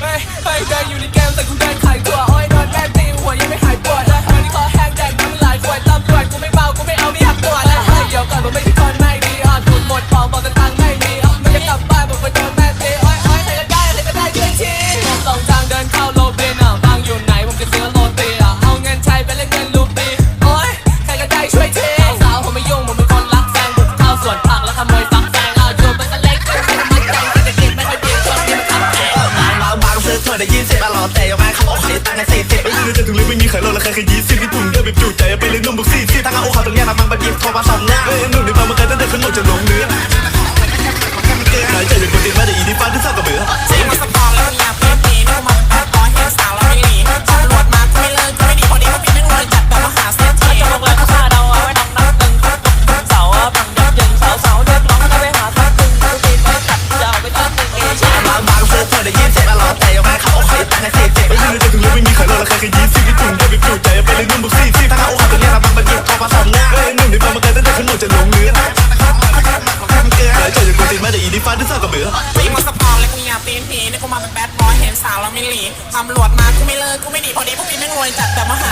ไม่ไปอยู่ในแกมแต่กูเดินขายตัวอ้ยนอนแมตีหัวยังไม่หายปวดเลยตอนนี้คอแห้งแดงน้ำลายควายตำวจกูไม่เมากูไม่เอาม่อยากตรวจเลยเดี๋ยวก่นมัน ได้ยินเสียงตลอดแต่ยังไม่เขาบอกใครตั้งในสี่สิบไม่รู้จะถึงหรือไม่มีใครรอดและใครเคยยี่สิบ ใจยอาไว้เขาเอาใครตั้ในเสียเจ็บไม่ยืนจะถึงเลยไม่มีใครรอและใครเคยยิ้มสิ่งที่ถึงได้ไปฟิวใจไปเลยนุ่มบุกซี่ที่ตั้งเอาขาไปเรียกรับมันเป็นทอมาสางงานเลยนุ่มในฟังมันเกิดตั้งแต่ขึ้นหนุ่มจะลงเนื้อหลายใจจะกวตีนแม้แต่อีดีฟ้าที่เศร้ากับเบื่อตีมาสปอนเลยกูยาตีนผีนี่กูมาเป็นแบดบอยเห็นสาวแล้วไม่หลีตำรวจมากูไม่เลิกกูไม่หนีพอดีพวกนี้แม่งรวยจัดแต่มาห